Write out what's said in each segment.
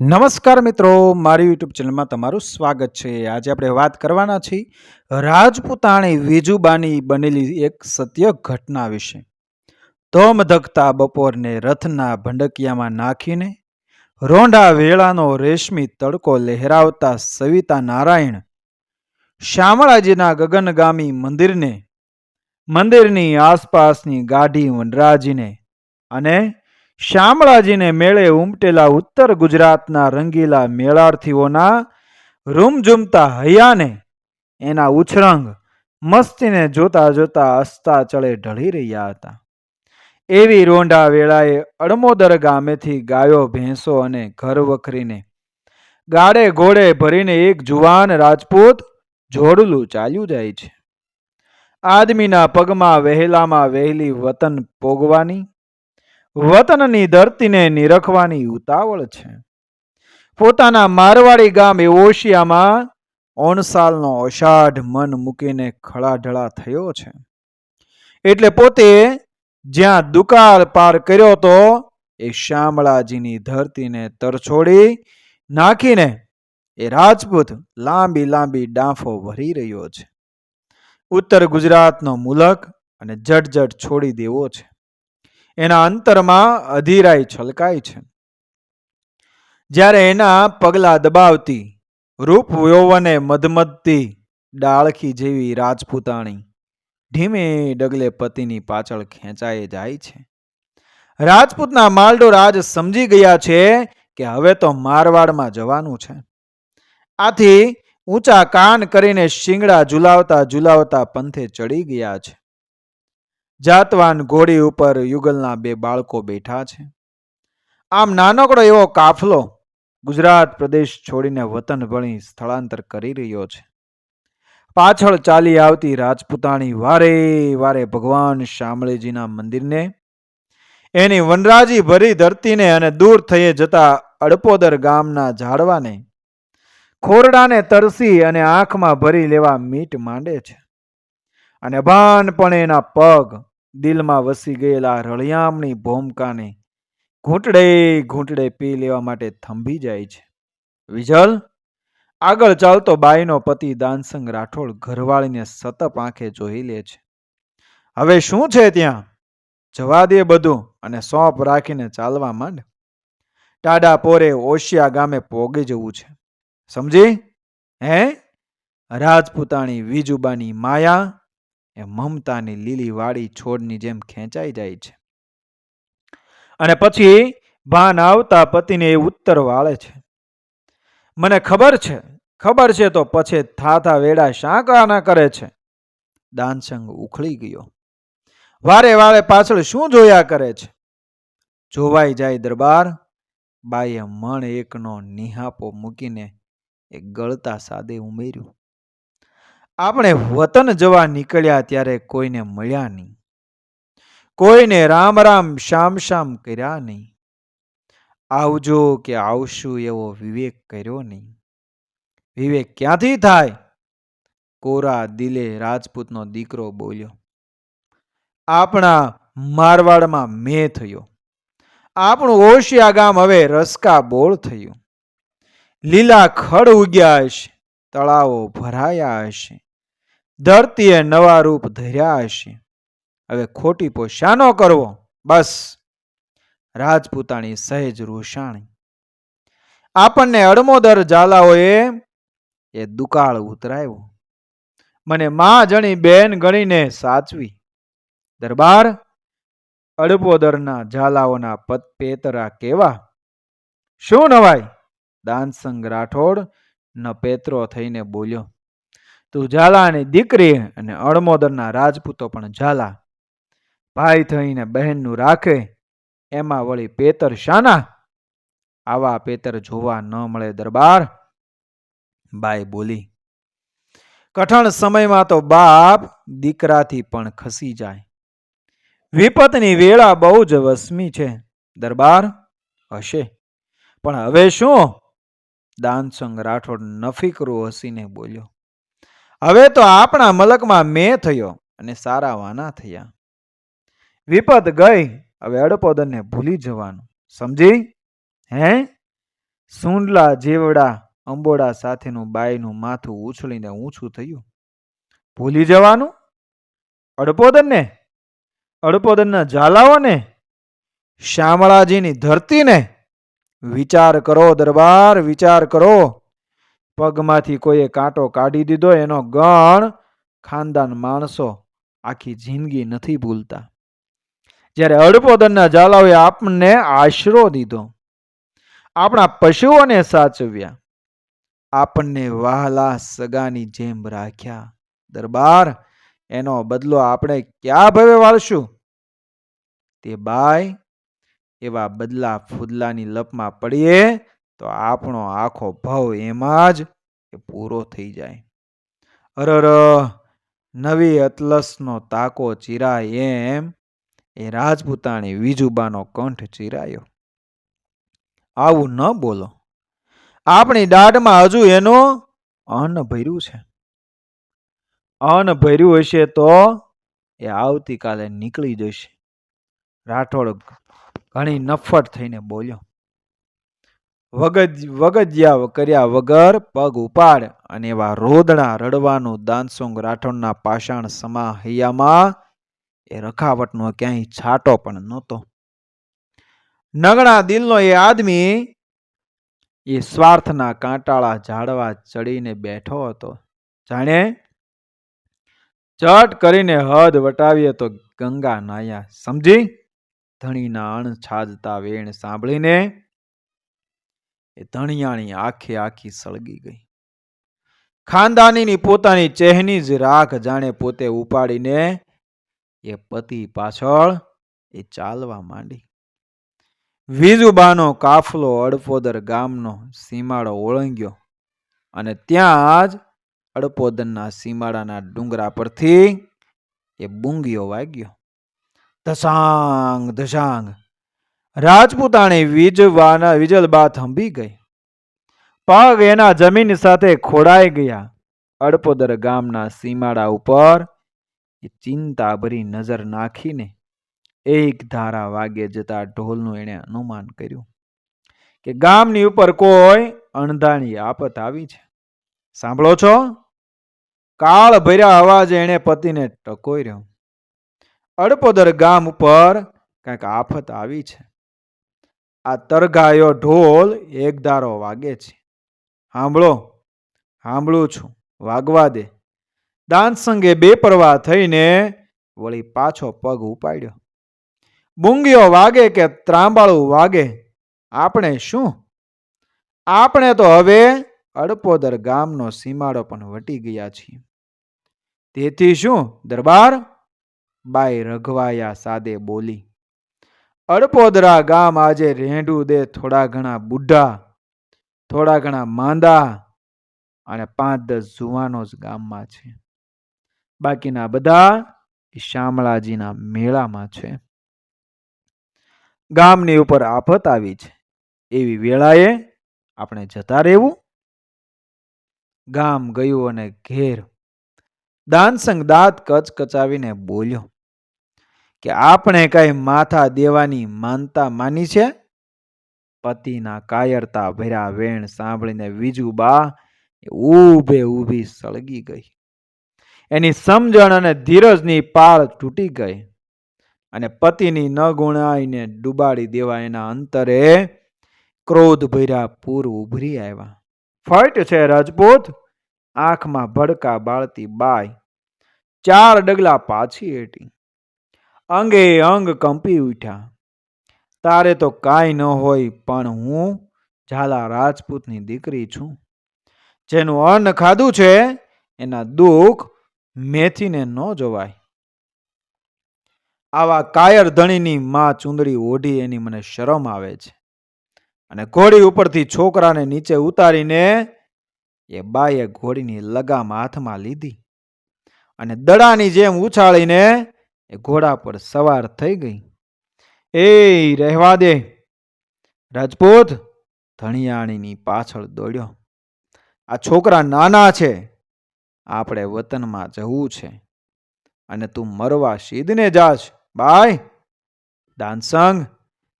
નમસ્કાર મિત્રો, મારી યુટ્યુબ ચેનલમાં તમારું સ્વાગત છે. આજે આપણે વાત કરવાના છીએ રાજપૂતાણી વિજુબાની બનેલી એક સત્ય ઘટના વિશે. ધોમ ધકતા બપોરને રથના ભંડકિયામાં નાખીને રોંઢા વેળાનો રેશમી તડકો લહેરાવતા સવિતા નારાયણ શામળાજીના ગગનગામી મંદિરને, મંદિરની આસપાસની ગાઢી વનરાજીને અને શામળાજીને મેળે ઉમટેલા ઉત્તર ગુજરાતના રંગીલા મેળાર્થીઓના રૂમઝૂમતા હૈયાને એના ઉછરંગ મસ્તીને જોતા જોતા અસ્તા ચળે ઢળી રહ્યા હતા. એવી રોંઢા વેળાએ અડમોદર ગામેથી ગાયો, ભેંસો અને ઘર વખરીને ગાડે ઘોડે ભરીને એક જુવાન રાજપૂત જોડલું ચાલ્યું જાય છે. આદમીના પગમાં વહેલામાં વહેલી વતન પોગવાની વતનની ધરતીને નિરખવાની ઉતાવળ છે. પોતાના મારવાડી ગામ ઓશિયામાં ઓણસાલનો અષાઢ મન મૂકીને ખળાઢળા થયો છે. એટલે પોતે જ્યાં દુકાળ પાર કર્યો તો એ શામળાજીની ધરતીને તરછોડી નાખીને એ રાજપૂત લાંબી લાંબી ડાંફો ભરી રહ્યો છે. ઉત્તર ગુજરાતનો મુલક અને જટ છોડી દેવો છે. એના અંતરમાં અધીરાઈ છલકાય છે. જ્યારે એના પગલા દબાવતી, રૂપ યૌવને મધમધતી ડાળખી જેવી રાજપૂતાણી ધીમે ડગલે પતિની પાછળ ખેંચાઈ જાય છે. રાજપૂતના માલડો રાજ સમજી ગયા છે કે હવે તો મારવાડમાં જવાનું છે. આથી ઊંચા કાન કરીને શિંગડા ઝુલાવતા ઝુલાવતા પંથે ચડી ગયા છે. જાતવાન ઘોડી ઉપર યુગલના બે બાળકો બેઠા છે. આમ નાનકડો એવો કાફલો ગુજરાત પ્રદેશ છોડીને વતન ભણી સ્થળાંતર કરી રહ્યો છે. પાછળ ચાલી આવતી રાજપૂતાણી વારે વારે ભગવાન શામળેજીના મંદિરને, એની વનરાજી ભરી ધરતીને અને દૂર થઈ જતા અડપોદર ગામના ઝાડવાને ખોરડાને તરસી અને આંખમાં ભરી લેવા મીટ માંડે છે. અને ભાનપણે એના પગ દિલમાં વસી ગયેલા રળિયામણી ભોમકાને ઘૂંટડે ઘૂંટડે પી લેવા માટે થંભી જાય છે. વિજલ આગળ ચાલતો બાઈનો પતિ દાનસંગ રાઠોડ ઘરવાળીને સતપ આંખે જોઈ લે છે. હવે શું છે ત્યાં? જવા દે બધું અને સોંપ રાખીને ચાલવા માંડ. ટાડા પોરે ઓશિયા ગામે પોગી જવું છે. સમજી? હે? રાજપૂતાણી વિજુબાની માયા એ મમતાની લીલી વાળી છોડની જેમ ખેંચાઈ જાય છે. અને પછી ભાન આવતા પતિને એ ઉત્તર વાળે છે. મને ખબર છે ખબર છે તો પછી થાથા વેડા શાંકાના કરે છે? દાનસંગ ઉખળી ગયો. વારે વારે પાછળ શું જોયા કરે છે? જોવાઈ જાય દરબાર. બાઈએ મણ એકનો નિહાપો મૂકીને એ ગળતા સાદે ઉમેર્યું. આપણે વતન જવા નીકળ્યા ત્યારે કોઈને મળ્યા નહીં. કોઈને રામ રામ શામ શામ કર્યા નહીં. આવજો કે આવશું એવો વિવેક કર્યો નહીં. વિવેક ક્યાંથી થાય? કોરા દિલે રાજપૂતનો દીકરો બોલ્યો. આપણા મારવાડમાં મેં થયો. આપણું ઓશિયા ગામ હવે રસકા બોળ થયું. લીલા ખડ ઉગ્યા હશે, તળાવો ભરાયા હશે. ધરતીએ નવા રૂપ ધર્યા હશે. હવે ખોટી પો શાનો કરવો? બસ. રાજપૂતાણી સહેજ રોષાણી. આપણને અડમોદર ઝાલાઓએ એ દુકાળ ઉતરાયો મને માં જણી બેન ગણીને સાચવી. દરબાર અડપોદરના ઝાલાઓના પત પેતરા કેવા? શું નવાય દાનસંગ રાઠોડ ન પેતરો થઈને બોલ્યો. તું ઝાલાની દીકરી અને અણમોદરના રાજપૂતો પણ ઝાલા. ભાઈ થઈને બહેનનું રાખે, એમાં વળી પેતર શાના? આવા પેતર જોવા ન મળે દરબાર, બાઈ બોલી. કઠણ સમયમાં તો બાપ દીકરાથી પણ ખસી જાય. વિપતની વેળા બહુ જ વસમી છે, દરબાર હશે. પણ હવે શું? દાનસંગ રાઠોડ નફીકરું હસીને બોલ્યો. હવે તો આપણા મલકમાં મેં થયો અને સારા વાના થયા. વિપત ગઈ, હવે અડપોદનને ભૂલી જવાનું. સમજી? હે? સૂંડલા જેવડા અંબોડા સાથેનું બાઈનું માથું ઉછળીને ઊંચું થયું. ભૂલી જવાનું? અડપોદનને? અડપોદનના ઝાલાઓને? શામળાજીની ધરતીને? વિચાર કરો દરબાર, વિચાર કરો. પગમાંથી કોઈએ કાંટો કાઢી દીધો, એનો ગણ ખાનદાન માણસો આખી જિંદગી નથી ભૂલતા. જ્યારે અડપોદનના ઝાલાઓએ આપણને આશરો દીધો, આપણા પશુઓને સાચવ્યા આપણને વહાલા સગાની જેમ રાખ્યા. દરબાર, એનો બદલો આપણે ક્યાં ભવે વાળશું? તે બાય એવા બદલા ફૂદલાની લપમાં પડીએ તો આપણો આખો ભવ એમાં જ એ પૂરો થઈ જાય. અરર, નવી અતલસનો તાકો ચીરાય એમ એ રાજપૂતાણી વિજુબાનો કંઠ ચીરાયો. આવું ન બોલો. આપણી દાઢમાં હજુ એનું અન્ન ભર્યું છે. અન્ન ભર્યું હશે તો એ આવતીકાલે નીકળી જશે. રાઠોડ ઘણી નફટ થઈને બોલ્યો. વગજ વગજ્યા કર્યા વગર પગ ઉપાડ અને એવા રોદણા રડવાનું દાનસોંગ રાઠોડના પાષાણ સમા હૈયામાં એ રખાવટનો ક્યાંય છાંટો પણ નહોતો. નગણા દિલનો એ આદમી એ સ્વાર્થના કાંટાળા ઝાડવા ચડીને બેઠો હતો. જાણે ચટ કરીને હદ વટાવીએ તો ગંગા નાયા. સમજી? ધણીના અણ છાજતા વેણ સાંભળીને એ ધણિયાણી આખે આખી સળગી ગઈ. ખાનદાનીની પોતાની ચહેની જ રાખ જાણે પોતે ઉપાડીને એ પતિ પાછળ એ ચાલવા માંડી. વીજુબાનો કાફલો અડપોદર ગામનો સીમાડો ઓળંગ્યો અને ત્યાં જ અડપોદરના સીમાડાના ડુંગરા પરથી એ બુંગીઓ વાગ્યો. ધસાંગ ધસાંગ રાજપૂતાણી વીજવાના વીજલબા થંભી ગઈ. પગ એના જમીન સાથે ખોડાઈ ગયા. અડપોદર ગામના સીમાડા ઉપર એ ચિંતા ભરી નજર નાખીને એક ધારા વાગે જતા ઢોલનું એણે અનુમાન કર્યું કે ગામની ઉપર કોઈ અણધાણી આફત આવી છે. સાંભળો છો? કાળ ભર્યા અવાજે એણે પતિને ટકોર્યો અડપોદર ગામ ઉપર કાંઈક આફત આવી છે. આ તરગાયો ઢોલ એક ધારો વાગે છે. સાંભળો સાંભળું છું, વાગવા દે. દાંત સંગે બેપરવા થઈને વળી પાછો પગ ઉપાડ્યો. બુંગીઓ વાગે કે ત્રાંબાળું વાગે? આપણે શું? આપણે તો હવે અડપોદર ગામનો સીમાડો પણ વટી ગયા છીએ. તેથી શું, દરબાર? બાઈ રઘવાયા સાદે બોલી. અડપોદરા ગામ આજે રેંઢું દે થોડા ઘણા બુઢા, થોડા ઘણા માંદા અને પાંચ દસ જુવાનો જ ગામમાં છે. બાકીના બધા શામળાજીના મેળામાં છે. ગામની ઉપર આફત આવી છે. એવી વેળાએ આપણે જતા રહેવું. ગામ ગયું અને ઘેર દાનસંગ દાંત કચકચાવીને બોલ્યો કે આપણે કઈ માથા દેવાની માનતા માની છે? પતિના કાયરતા ભર્યા વેણ સાંભળીને વીજુબા ઊભે ઊભી સળગી ગઈ. એની સમજણ અને ધીરજની પાળ તૂટી ગઈ અને પતિની ન ગુણાઈને ડૂબાડી દેવા એના અંતરે ક્રોધ ભર્યા પૂર ઉભરી આવ્યા. ફટ છે રાજપૂત? આંખમાં ભડકા બાળતી બાય ચાર ડગલા પાછી હેઠી. અંગે અંગ કંપી ઉઠ્યા. તારે તો કાંઈ ન હોય, પણ હું ઝાલા રાજપૂતની દીકરી છું. જેનું અન્ન ખાધું છે, એના દુઃખ મેથીને ન જોવાય. આવા કાયર ધણીની માં ચુંદડી ઓઢી એની મને શરમ આવે છે. અને ઘોડી ઉપરથી છોકરાને નીચે ઉતારીને એ બાએ ઘોડીની લગામ હાથમાં લીધી. અને દડાની જેમ ઉછાળીને એ ઘોડા પર સવાર થઈ ગઈ. એ રહેવા દે. રાજપૂત ધણિયાણીની પાછળ દોડ્યો. આ છોકરા નાના છે. આપણે વતનમાં જવું છે. અને તું મરવા સીધને જાશ. બાય. દાનસંગ,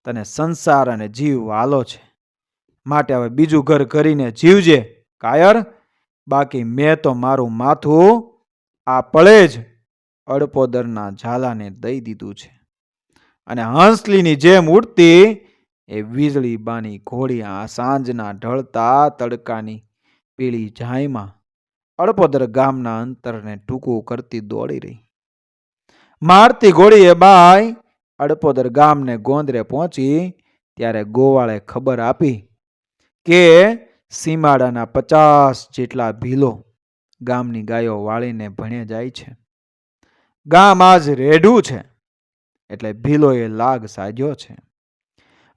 તને સંસાર અને જીવ વાલો છે. માટે હવે બીજું ઘર કરીને જીવજે. કાયર, બાકી મેં તો મારું માથું આ પળે જ અડપોદરના ઝાલાને દઈ દીધું છે. અને હંસલીની જેમ ઉડતી એ વીજળી બાની ઘોડી સાંજના ઢળતા તડકાની પીળી જાયમાં અડપોદર ગામના અંતરને ટૂંકું કરતી દોડી રહી. મારતી ઘોડીએ બાય અડપોદર ગામને ગોંદરે પહોંચી, ત્યારે ગોવાળે ખબર આપી કે સીમાડાના પચાસ જેટલા ભીલો ગામની ગાયો વાળીને ભણે જાય છે. ગામ આજ રેઢું છે. એટલે ભીલોએ લાગ સાજ્યો છે.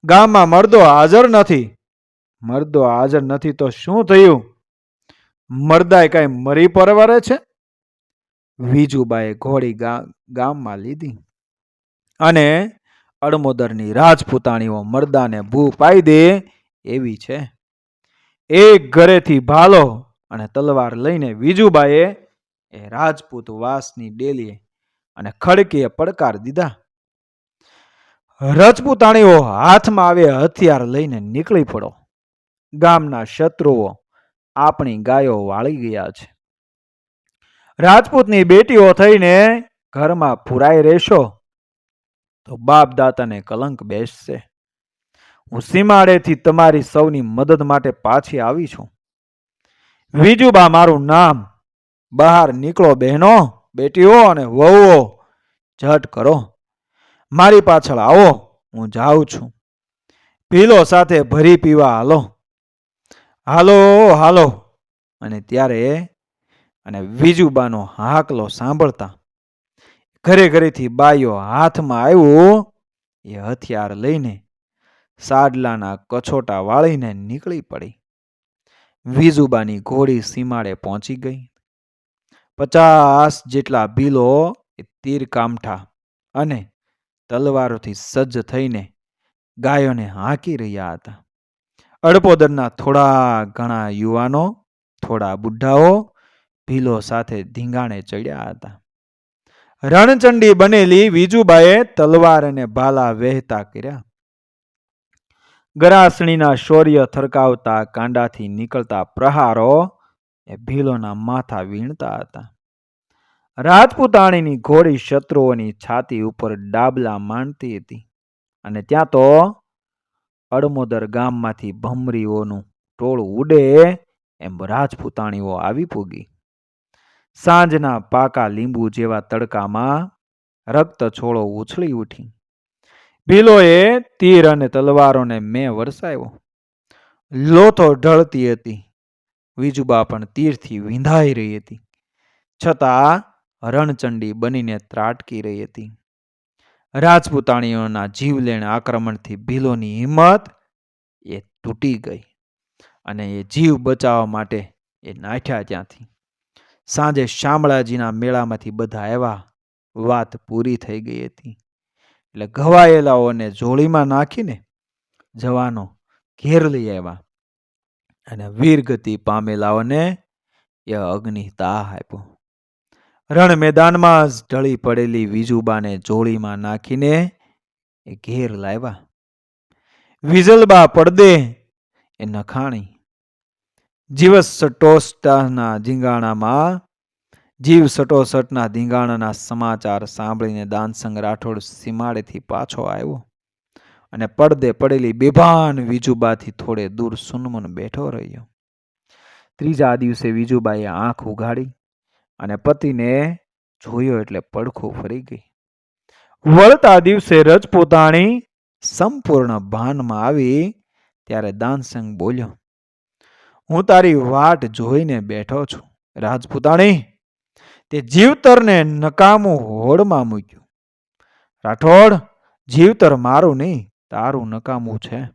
ગામમાં મર્દો હાજર નથી. મર્દો હાજર નથી તો શું થયું? મરદાએ કાંઈ મરી પરવરે છે? વીજુબાએ ઘોડી ગામમાં લીધી. અને અડમોદરની રાજપૂતાણીઓ મરદાને ભૂ પાઈ દે એવી છે. એક ઘરેથી ભાલો અને તલવાર લઈને વીજુબાએ એ રાજપૂત વાસની ડેલીએ અને ખડકીએ પડકાર દીધા. રજપૂતાણીઓ હાથમાં આવે હથિયાર લઈને નીકળી પડો. ગામના શત્રુઓ આપણી ગાયો વાળી ગયા છે. રાજપૂતની બેટીઓ થઈને ઘરમાં પુરાઈ રહેશો તો બાપ દાતાને કલંક બેસશે. હું સીમાડેથી તમારી સૌની મદદ માટે પાછી આવી છું. વિજુબા મારું નામ બહાર નીકળો બહેનો. બેટીઓ અને વહુઓ ઝટ કરો. મારી પાછળ આવો, હું જાઉં છું. પીલો સાથે ભરી પીવા હાલો. હાલો હાલો. અને ત્યારે અને વિજુબાનો હાકલો સાંભળતા ઘરે ઘરેથી બાઈઓ હાથમાં આવ્યું એ હથિયાર લઈને સાડલાના કછોટા વાળીને નીકળી પડી. વિજુબાની ઘોડી સીમાડે પહોંચી ગઈ. પચાસ જેટલા ભીલો એ તીર કામઠા અને તલવારોથી સજ્જ થઈને ગાયોને હાંકી રહ્યા હતા. અડપોદરના થોડા ઘણા યુવાનો, થોડા બુઢાઓ ભીલો સાથે ધીંગાણે ચડ્યા હતા. રણચંડી બનેલી વિજુબાએ તલવાર અને ભાલા વહેતા કર્યા. ગરાસણીના શૌર્ય થરકાવતા કાંડાથી નીકળતા પ્રહારો એ ભીલોના માથા વીણતા હતા. રાજપૂતાણીની ઘોડી શત્રુઓની છાતી ઉપર ડાબલા માંડતી હતી અને ત્યાં તો અડમોદર ગામમાંથી ભમરીઓનું ટોળું ઉડે એમ રાજપૂતાણીઓ આવી પૂગી. સાંજના પાકા લીંબુ જેવા તડકામાં રક્ત છોળો ઉછળી ઉઠી. ભીલોએ તીર અને તલવારોને મેં વરસાવ્યો. લોથો ઢળતી હતી. વીજુબા પણ તીરથી વિંધાઈ રહી હતી. છતાં રણચંડી બનીને ત્રાટકી રહી હતી. રાજપૂતાણીઓના જીવલેણ આક્રમણથી ભીલોની હિંમત એ તૂટી ગઈ અને એ જીવ બચાવવા માટે એ નાઠ્યા ત્યાંથી. સાંજે શામળાજીના મેળામાંથી બધા આવ્યા વાત પૂરી થઈ ગઈ હતી. એટલે ઘવાયેલાઓને જોળીમાં નાખીને જવાનો ઘેર લઈ આવ્યા. અને વીરગતિ પામેલાઓને એ અગ્નિ દાહ આપ્યો. રણ મેદાનમાં ઢળી પડેલી વિજુબાને જોળીમાં નાખીને એ ઘેર લાવ્યા. વિજલબા પડદે એ નખાણી. જીવસ સટોસટાના ધીંગાણામાં જીવ સટોસટના ધીંગાણાના સમાચાર સાંભળીને દાનસંગ રાઠોડ સીમાડેથી પાછો આવ્યો. અને પડદે પડેલી બેભાન વિજુબાથી થોડે દૂર સુનમુન બેઠો રહ્યો. ત્રીજા દિવસે વિજુબાએ આંખ ઉઘાડી અને પતિને જોયો એટલે પડખું ફરી ગઈ. વળતા દિવસે રજપૂતાણી સંપૂર્ણ ભાનમાં આવી ત્યારે દાનસંગ બોલ્યો, હું તારી વાટ જોઈને બેઠો છું, રાજપૂતાણી. તે જીવતરને નકામું હોડમાં મૂક્યું. રાઠોડ, જીવતર મારું નહીં. તારું નકામું છે.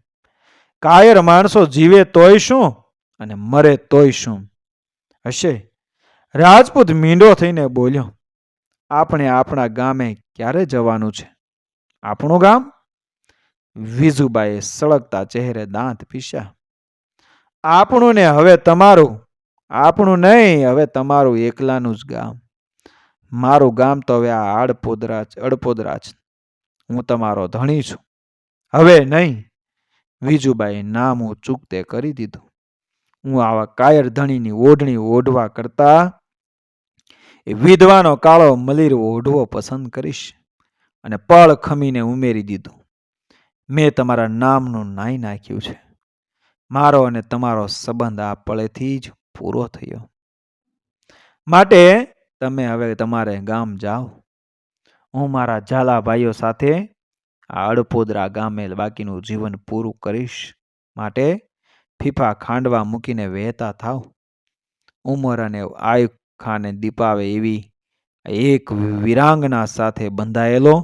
કાયર માણસો જીવે તોય શું અને મરે તોય શું? હશે. રાજપૂત મીંડો થઈને બોલ્યો, આપણે આપણા ગામે ક્યારે જવાનું છે? આપણું ગામ? વિજુબાએ સળગતા ચહેરે દાંત પીસ્યા. આપણું ને હવે તમારું, આપણું નહીં, હવે તમારું એકલાનું જ ગામ. મારું ગામ તો હવે આ આડપોદરા અડપોદરા જ હું તમારો ધણી છું. હવે નહીં. વિજુબાઈએ નામ હું ચૂકતે કરી દીધું. હું આવા કાયર ધણીની ઓઢણી ઓઢવા કરતા એ વિધવાનો કાળો મલીર ઓઢવો પસંદ કરીશ અને પળ ખમીને ઉમેરી દીધું. મેં તમારા નામનું નાઈ નાખ્યું છે. મારો અને તમારો સંબંધ આ પળેથી જ પૂરો થયો. માટે તમે હવે તમારે ગામ જાઓ. હું મારા ઝાલા ભાઈઓ સાથે આ અડપોદરા ગામે બાકીનું જીવન પૂરું કરીશ માટે ફીફા ખાંડવા મૂકીને વહેતા થાવ. ઉંમર અને આયુ ખાને દીપાવે એવી એક વિરાંગના સાથે બંધાયેલો,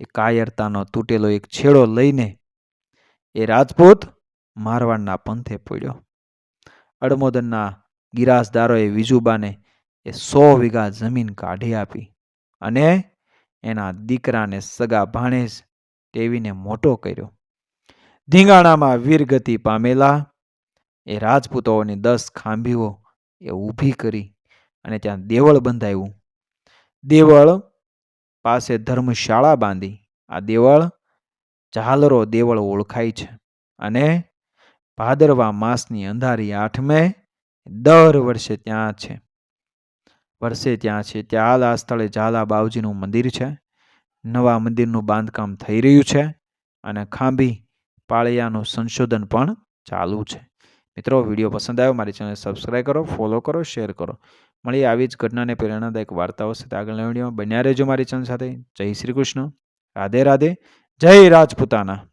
એ કાયરતાનો તૂટેલો એક છેડો લઈને એ રાજપૂત મારવાડના પંથે પડ્યો. અડમોદનના ગિરાસદારોએ વિજુબાને એ સો વીઘા જમીન કાઢી આપી અને એના દીકરાને સગા ભાણેજ ટેવીને મોટો કર્યો. ધીંગાણામાં વીરગતિ પામેલા, એ રાજપૂતોની દસ ખાંભીઓ એ ઊભી કરી અને ત્યાં દેવળ બંધાયું. દેવળ પાસે ધર્મશાળા બાંધી. આ દેવળ ઝાલરો દેવળ ઓળખાય છે અને ભાદરવા માસની અંધારી આઠમે દર વર્ષે ત્યાં છે. વર્ષે ત્યાં છે. ત્યાં આ સ્થળે ઝાલા બાવજીનું મંદિર છે. નવા મંદિરનું બાંધકામ થઈ રહ્યું છે અને ખાંભી પાળિયાનું સંશોધન પણ ચાલુ છે. મિત્રો, વીડિયો પસંદ આવ્યો, મારી ચેનલ સબસ્ક્રાઈબ કરો ફોલો કરો શેર કરો. મળી આવી જ ઘટનાને પ્રેરણાદાયક વાર્તાઓ સાથે આગળના વિડીયોમાં. બન્યા રહેજો મારી ચેનલ સાથે. જય શ્રી કૃષ્ણ. રાધે રાધે. જય રાજપૂતાના.